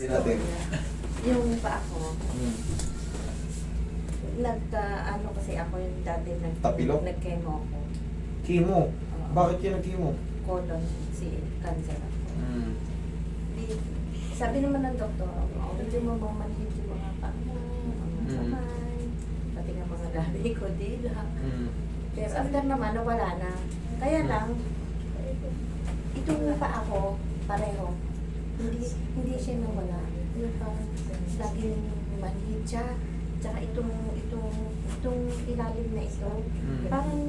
Kasi natin. Yung pa ako, Hmm. nagka, ano kasi ako yung dati nag, Tapilok? nag-chemo ako. Chemo. Oo. Bakit yan nag-chemo? Colon, si cancer ako. Hmm. Di, sabi naman ng doktor, oh, medyo mamamanhid yung mga paa mo, mga Mm. kamay, pati nga mga labi ko, dila. Hmm. Pero after naman, nawala na. Kaya lang, itong pa ako, pareho. Hindi, hindi siya nawala. Yung parang laging manhid siya. Tsaka itong, itong, itong ilalim na ito, Mm. parang,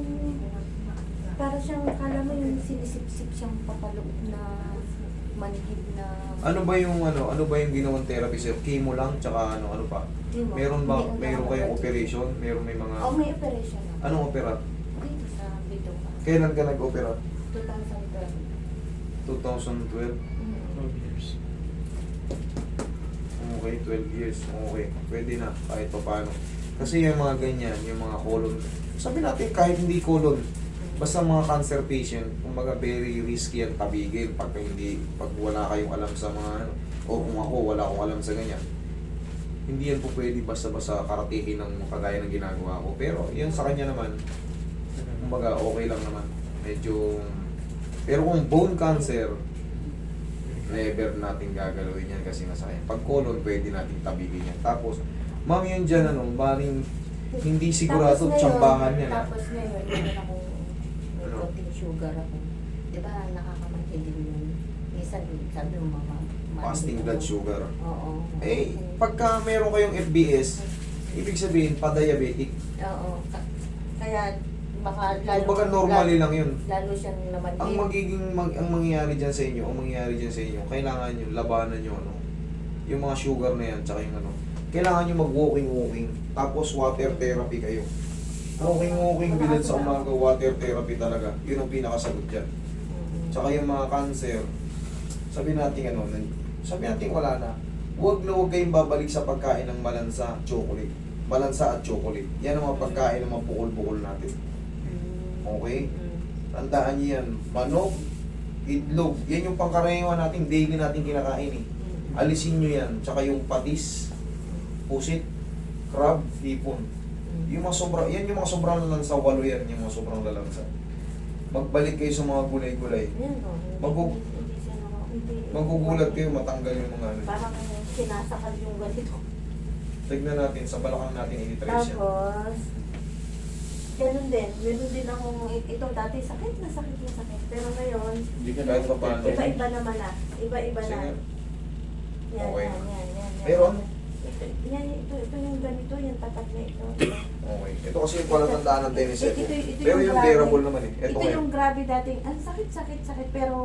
para siyang, kala mo yung sinisip-sip siyang papaloob na manhid na... Ano ba yung ano, ano ba yung ginawang therapy sir? Chemo lang tsaka ano ano pa? Di mo, Meron ba hindi meron kayong operation? Meron may mga Oh, may operation ako. Anong opera? Dito sa video ka. Kailan ka nag-opera? 2012. 2012. Mm. Okay, 12 years. Okay, pwede na kahit pa paano. Kasi yung mga ganyan, yung mga colon. Sabi natin kahit hindi colon, basta mga cancer patient, kumbaga very risky ang tabigin pag hindi pag wala kayong alam sa mga ano, o kung ako wala akong alam sa ganyan. Hindi yan po pwede basta-basta karatihin ng kagaya ng ginagawa ko. Pero yun sa kanya naman, kumbaga okay lang naman. Medyo pero kung bone cancer, never natin gagalawin yan kasi nasa kanya. Pag colon, pwede natin tabigin yan. Tapos, ma'am yun dyan, ano, maring hindi sigurado Tapos tsambahan yan. ah. Tapos ngayon, meron akong may Ano? konting sugar ako. Di ba, nakakamatay din yun. Minsan, sabi mo, mama, ma- Fasting blood sugar. Oo. Eh, pagka meron kayong FBS, ibig sabihin, pa-diabetic. Oo. Ka- Kaya, baka lalo... Kumbaga normally lang yun. Lalo siyang naman. Ang magiging, mag, ang mangyayari dyan sa inyo, ang mangyayari dyan sa inyo, kailangan nyo, labanan nyo, ano, yung mga sugar na yan, tsaka yung ano, kailangan nyo mag-walking-walking, tapos water therapy kayo. Walking-walking bilad sa umaga, water therapy talaga. Yun ang pinakasagot dyan. Tsaka yung mga cancer, sabi natin ano, sabi natin wala na. Huwag na huwag kayong babalik sa pagkain ng malansa, chocolate. Malansa at chocolate. Yan ang mga pagkain ng mga bukol-bukol natin. Okay? Tandaan niyo yan. Manok, itlog. Yan yung pangkaraniwan natin, daily natin kinakain eh. Alisin nyo yan. Tsaka yung patis, pusit, crab, hipon. Yung mga sobra, yan yung mga sobrang lalansa, walo yan, yung mga sobrang lalansa. Magbalik kayo sa mga gulay-gulay. No? Magug- Magugulat kayo, matanggal yung mga ano. Parang sinasakal yung ganito. Tignan natin, sa balakang natin initrace yan. Tapos, ganun din. Meron din akong, ito dati sakit na sakit na sakit. Pero ngayon, Hindi ka Kahit pa paano. iba-iba naman na. Iba-iba na. Sige. Yan, Okay. yan, yan, yan, yan. Meron? Ito, yan, ito, ito yung ganito, yung tapat na ito. Okay. Ito kasi yung palatandaan ng tennis set. Ito- ito Pero yung grabe. bearable naman eh. Ito Ito ngayon. yung grabe dating, ang sakit, sakit, sakit, pero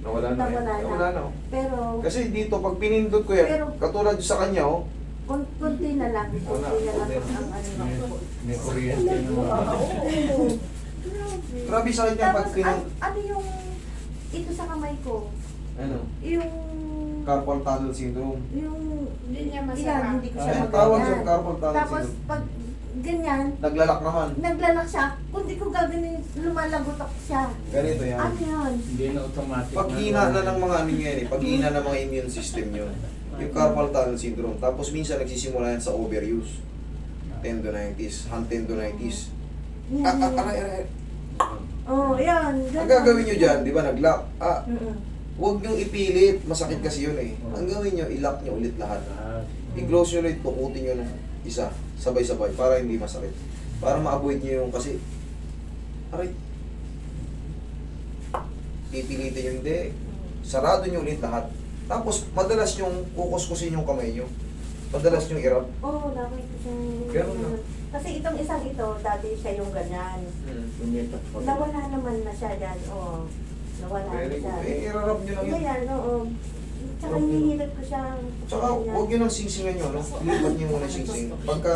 Nawala na. eh. na. Nawala na. oh. Pero, Kasi dito, pag pinindot ko yan, Pero- katulad sa kanya, oh, kun- kunti na lang, kunti na lang ang ano ko. May kuryente na mga. oo. grabe sa kanya pag Tapos, an- ano yung, ito sa kamay ko, Ano? yung, Carpal tunnel syndrome. yung, Hindi niya yan, masarap. hindi ko siya Ay, tawag sa maganyan. carpal tunnel Tapos, syndrome. pag ganyan, Naglalak naman. naglalak siya, kung di ko gaganin, lumalagot ako siya. Ganito yan. Ano yun? Hindi na automatic. Pag hina na ng mga ano yan eh, pag hina ng mga immune system yun. Yung carpal tunnel syndrome. Tapos minsan nagsisimula yan sa overuse. Tendonitis, hand tendonitis. Yan, Ah, ah, aray, aray. Oh, yan. Ang gagawin nyo dyan, di ba, nag-lock. Ah, huwag nyo ipilit. Masakit kasi yun eh. Ang gawin nyo, i-lock nyo ulit lahat. Ah, I-close nyo ulit, tukutin nyo ng isa. Sabay-sabay, para hindi masakit. Para ma-avoid nyo yung kasi, aray, pipilitin nyo hindi. Sarado nyo ulit lahat. Tapos, madalas yung kukuskusin yung kamay nyo. Madalas yung irap. Oo, oh, nakita siyang... Ganun na. Kasi itong isang ito, dati siya yung ganyan. Hmm. Nawala naman na siya dyan, oo. Nawala Very na siya. good. Eh, irarap nyo lang yun. Ganyan, oo. Tsaka hinihilot ko siya. Tsaka huwag nyo nang singsingan nyo, no? Lipat nyo muna yung singsing. Pagka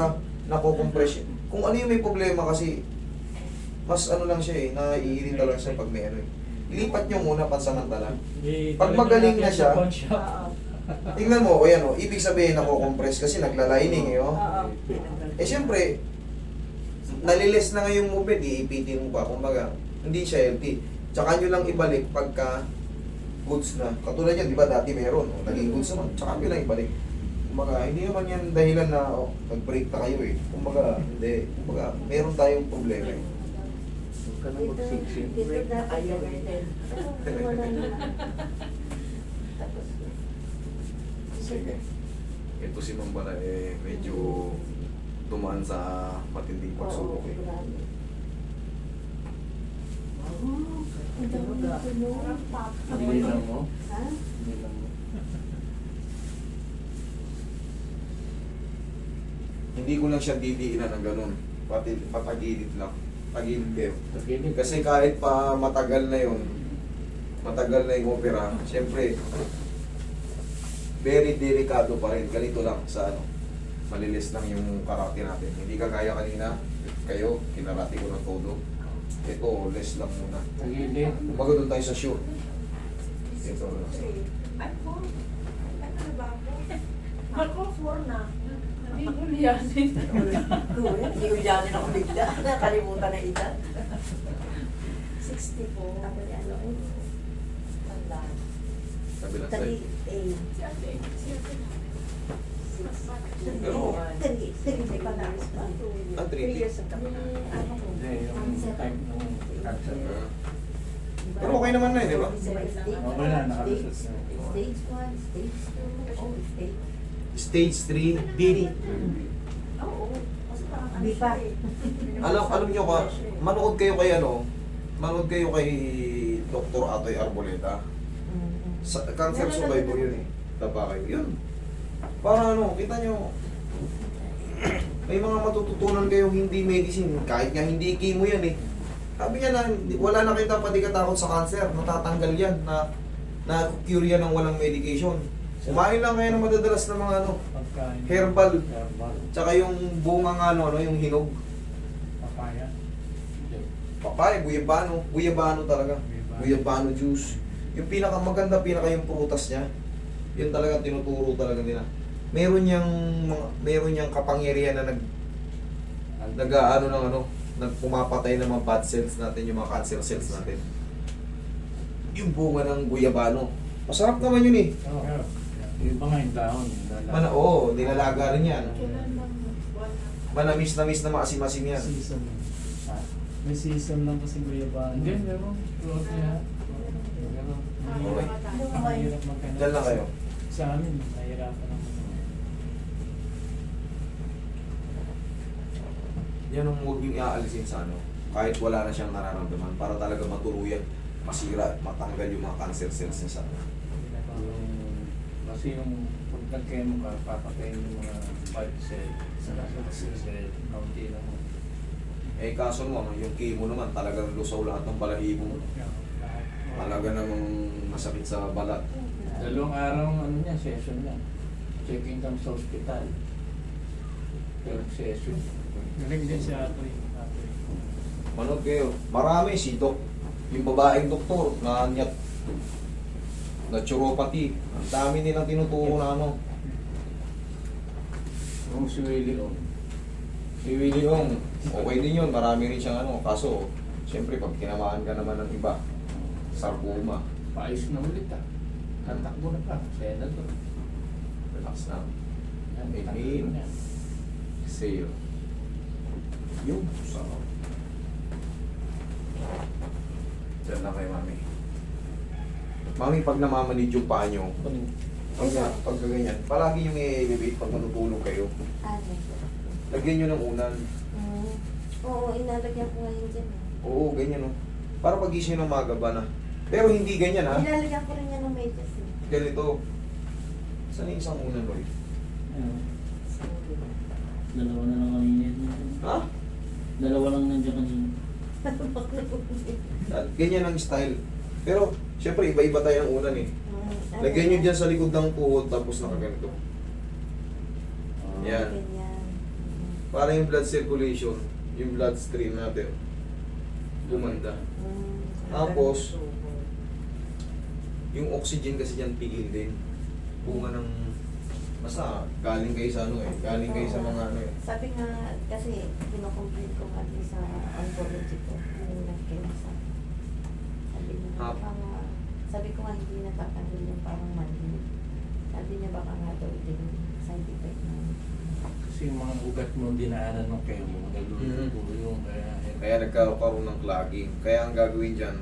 nakukompress yun. Kung ano yung may problema kasi, mas ano lang siya eh, naiirita lang siya pag may ano eh. Ilipat nyo muna pansamantala. Pag magaling na siya. Tingnan mo, o yan o, ibig sabihin nakukompress kasi naglalining eh. Oo. Eh siyempre, naliles na nga yung movement, iipitin mo pa, kumbaga, hindi siya healthy. Tsaka nyo lang ibalik pagka goods na. Katulad yan, di ba dati meron, o, naging goods naman, tsaka nyo lang ibalik. Kumbaga, hindi naman yan dahilan na oh, nag-break na kayo eh. Kumbaga, hindi. Kumbaga, meron tayong problema eh. Huwag ka na Dito, magsiksik. dito dati Ayaw ganyan. Oo, Wala na. Tapos, Sige. Ito si Ma'am Bara eh, medyo dumaan sa matinding pagsubok eh. Ang dami Ang tunog. dami Hindi lang mo. Ha? Hindi lang mo. Hindi ko lang siya didiinan ng ganun. Pati patagilid lang. Kayo. Pagkinig. Kasi kahit pa matagal na yon matagal na yung opera, syempre, very delikado pa rin. Ganito lang sa ano, malilis lang yung karate natin. Hindi kagaya kanina, kayo, kinarate ko ng todo. Ito, less lang muna. Umaga doon tayo sa shoot. Ito lang. Ay, po. Ay, ano ba ako? Ako, four na. Nabiguliyasin. Kuya, hindi ko dyan ako bigla. Nakalimutan na isa. 64. Ako ano eh. Tanda. Kabilang side. 38. Si ate, si ate na. Pero- Three- three Hindi pa na. Ah, three. Three years ago na. Ano ko? Hindi, yung time nung cancer. Ah. Pero okay naman na eh, di ba? Okay na, nakalusot na. Stage 1, stage 2, oh, stage Stage 3, Dini. Oo. Kasi parang ano Di pa. Alam, alam nyo ka, manood kayo kay ano, manood kayo kay Dr. Atoy Arboleta. Sa, cancer survivor yun eh. Tapa kayo. Yun. Para ano, kita nyo, may mga matututunan kayo hindi medicine. Kahit nga hindi chemo yan eh. Sabi niya na, wala na kayo dapat di katakot sa cancer. Natatanggal yan. Na, na cure yan ng walang medication. Kumain lang kayo ng madadalas na mga ano, Pagkain. Herbal. Herbal. tsaka yung bunga nga ano, ano, yung hinog. Papaya. Papaya, guyabano. Guyabano talaga. Guyabano. Guyabano juice. Yung pinaka maganda, pinaka yung prutas niya. Yun talaga tinuturo talaga nila. Meron niyang mga meron niyang kapangyarihan na nag nag ano ng ano, nagpumapatay ng mga bad cells natin, yung mga cancer cells natin. Yung bunga ng guyabano. Masarap naman yun eh. Oo. Yung iba nga yung dahon. yung. Mana, oo, nilalaga rin yan. Kailan lang buwan na? Manamis-namis na maasim-asim yan. Season. Ah, May season lang kasi guyabano. Hindi, meron. Tuot niya. Meron. Okay. Ang lang kayo. Sa amin, nahirapan naman. Yan ang huwag yung iaalisin sa ano. Kahit wala na siyang nararamdaman para talaga matuluyan, masira, matanggal yung mga cancer cells niya sa ano. Yung, kasi yung pag nag-chemo ka, papatayin yung mga bad cell. Sa nasa cell, kaunti lang mo. Eh kaso naman, yung chemo naman talagang lusaw lahat ng balahibo mo. Talaga namang masakit sa balat. Dalawang araw ang ano niya, session niya. Checking kami sa ospital. Third session. Galing din si Atoy. Atoy. Manood kayo. Marami si Doc. Yung babaeng doktor na nyat naturopathy. Ang dami nilang tinuturo na ano. Yung si Willie oh. Si Willie Ong, okay din yun. Marami rin siyang ano. Kaso, siyempre pag tinamaan ka naman ng iba, sarcoma. Paayos na ulit ah. Tatakbo na pa. Relax na. Takbo pain. na. Exhale. Yung sarap. Diyan lang kay mami. Mami, pag namamanid yung paa nyo, pag, pag ganyan, palagi yung i-elevate pag matutulog kayo. Ano? Lagyan nyo ng unan. Mm. Oo, inalagyan ko ngayon dyan. eh. Oo, ganyan o. Para pag gising ng umaga ba na. Pero hindi ganyan ha. Nilalagyan ko rin yan ng medyas. eh. Ganito. Saan yung isang unan mo Ano? Dalawa na lang kami niyan. Ha? Dalawa lang nandiyan kanina. At Ganyan ang style. Pero, syempre, iba-iba tayo ng unan eh. Mm, Lagyan nyo dyan sa likod ng tuhod tapos nakaganito. Yan. Para yung blood circulation, yung blood stream natin, gumanda. Mm. Tapos, yung oxygen kasi dyan pigil din. Bunga ng, basta galing kayo sa ano eh, galing kayo sa mga ano eh. Sabi nga, kasi kinocomplain ko din sa oncology ko, yung nagkinasa. Hap. Sabi ko nga hindi natatanggal yung parang manhid. Sabi niya baka nga daw din side effect na. Kasi yung mga ugat mo dinaanan ng chemo, nagluluto yung kaya Kaya nagkaroon ng clogging. Kaya ang gagawin dyan,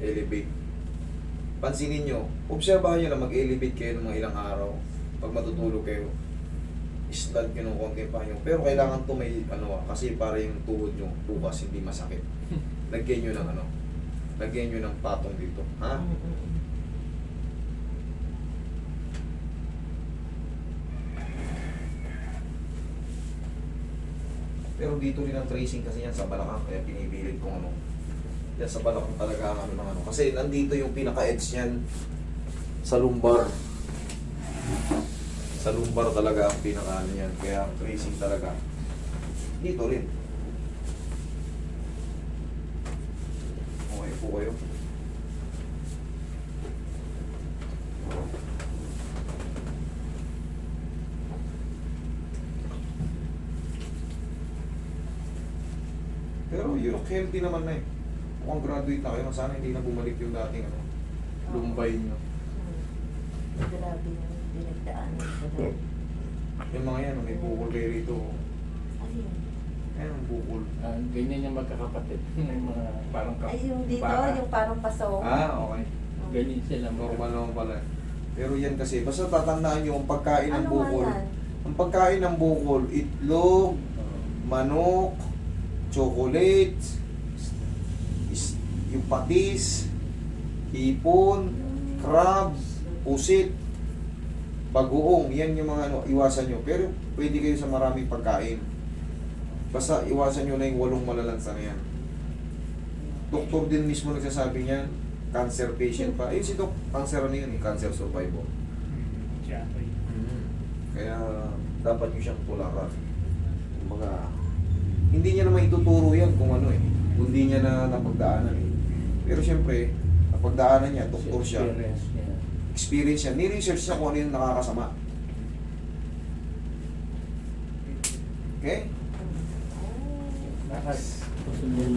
elevate. Pansinin nyo, obserbahan nyo na mag-elevate kayo ng mga ilang araw. Pag matutulog kayo, slide nyo ng konti pa nyo. Pero kailangan to may ano ah, kasi para yung tuhod nyo bukas hindi masakit. Lagyan nyo ng ano, lagyan nyo ng patong dito. Ha? Pero dito rin ang tracing kasi yan sa balakang kaya pinipilit kong ano. Yan sa balakang talaga ang ano ng ano. Kasi nandito yung pinaka-edge niyan sa lumbar. Sa lumbar talaga ang pinaka ano yan. Kaya ang tracing talaga. Dito rin. Okay po kayo. Pero yun, healthy naman na eh. Mukhang graduate na kayo. Sana hindi na bumalik yung dating ano, lumbay nyo. Grabe yung daw. Yung mga yan, may bukol kayo rito. Ayun. Bukol. Ah, ganyan yung magkakapatid. Yung mga parang kap- Ay, yung dito, para. yung parang paso. Ah, okay. Ganyan sila. Normal naman pala. Pero yan kasi, basta tatandaan nyo ang pagkain ng Ano bukol. yan? Ang pagkain ng bukol, itlog, manok, chocolate, is, yung patis, hipon, crabs, pusit, bagoong, yan yung mga ano, iwasan nyo. Pero pwede kayo sa maraming pagkain. Basta iwasan nyo na yung walong malalansa na yan. Doktor din mismo nagsasabi niyan, cancer patient pa. Eh si Dok, cancer ano yun eh, cancer survivor. Kaya dapat nyo siyang tularan. Kumbaga, hindi niya naman ituturo yan kung ano eh. Kung hindi niya na napagdaanan eh. Pero siyempre, napagdaanan niya, doktor siya, Experience niya. experience niya, ni-research niya kung ano yung nakakasama. Okay?